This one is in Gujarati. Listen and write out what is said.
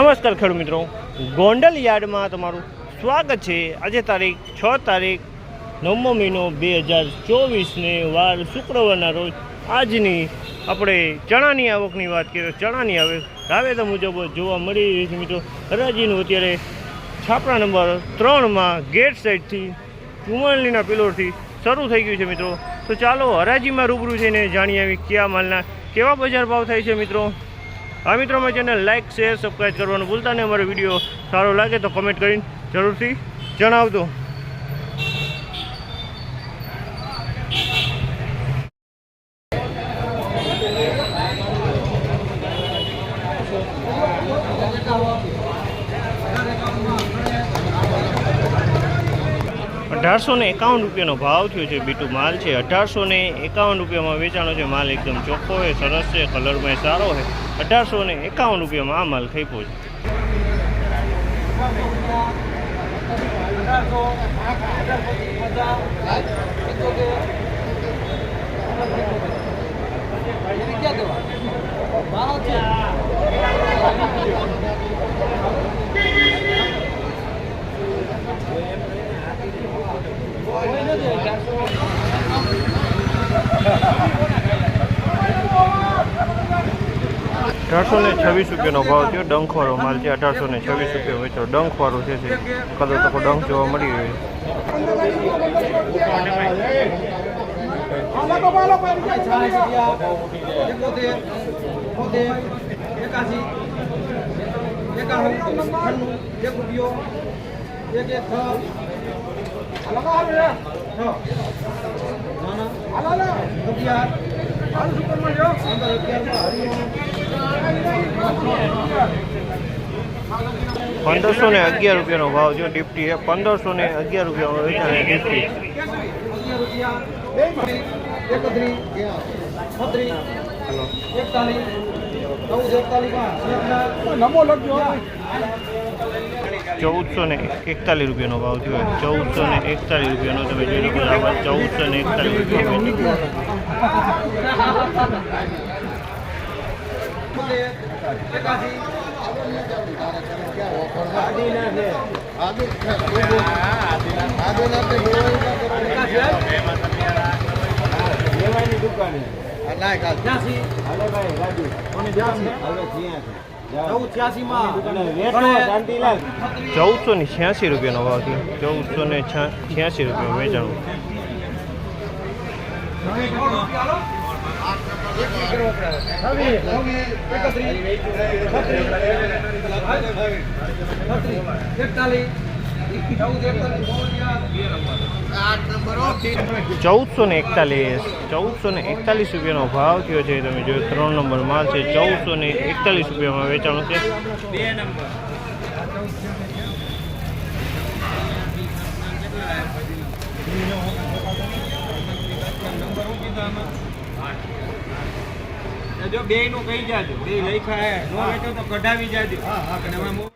નમસ્કાર ખેડૂત મિત્રો. ગોંડલ યાર્ડમાં તમારું સ્વાગત છે. આજે તારીખ છ તારીખ નવમો મહિનો બે હજાર ચોવીસને વાર શુક્રવારના રોજ આજની આપણે ચણાની આવકની વાત કરીએ ચણાની આવક રાવેતા મુજબ જોવા મળી રહી છે મિત્રો. હરાજીનું અત્યારે છાપરા નંબર ત્રણમાં ગેટ સાઈડથી ચુમાલીના પિલોરથી શરૂ થઈ ગયું છે મિત્રો. તો ચાલો હરાજીમાં રૂબરૂ જઈને જાણી આવી કયા માલના કેવા બજાર ભાવ થાય છે મિત્રો. હા મિત્રો, અમારી ચેનલ લાઇક શેર સબસ્ક્રાઈબ કરવાનું ભૂલતા નહીં. અમારો વીડિયો સારો લાગે તો કમેન્ટ કરીને જરૂરથી જણાવજો. અઢારસો ને એકાવન રૂપિયાનો ભાવ થયો છે બીટુ માલ છે. અઢારસો ને એકાવન રૂપિયામાં વેચાણો છે. માલ એકદમ ચોખ્ખો હોય સરસ છે કલરમાં સારો છે. અઢારસો ને એકાવન રૂપિયામાં આ માલ ખઈપો છે. અઢારસો ને છવ્વીસ રૂપિયાનો ભાવ થયો ડંખવાળો માલ છે અઢારસો ને છવ્વીસ રૂપિયા વેચો ડંખવાળો છે કદાચ તો ડંખ જોવા મળી રહ્યો છન્નું એક રૂપિયો એક એક છ અગિયાર પંદર પંદરસો ને અગિયાર રૂપિયાનો ભાવ જો ડિપ્ટી એ પંદરસો ને અગિયાર રૂપિયામાં વેચાણ ડિપ્ટી ચૌદસો ને એકતાલીસ રૂપિયાનો ભાવ થયો ચૌદસો ને એકતાલીસ રૂપિયાનો તમે જોઈ શકો ચૌદસો ને એકતાલીસ રૂપિયા ચૌદસો ને છ્યાસી રૂપિયાનો ભાવ થયો. ચૌદસો ને છ્યાસી રૂપિયા વેચાણું. ચૌદસો ને એકતાલીસ, ચૌદસો ને એકતાલીસ રૂપિયાનો ભાવ થયો છે. તમે જોયો, ત્રણ નંબર માલ છે. ચૌદસો ને એકતાલીસ રૂપિયામાં વેચાણો છે. જો બે નું કહી જાજો બે લખ્યા નો વેચો તો કઢાવી જાજો. અને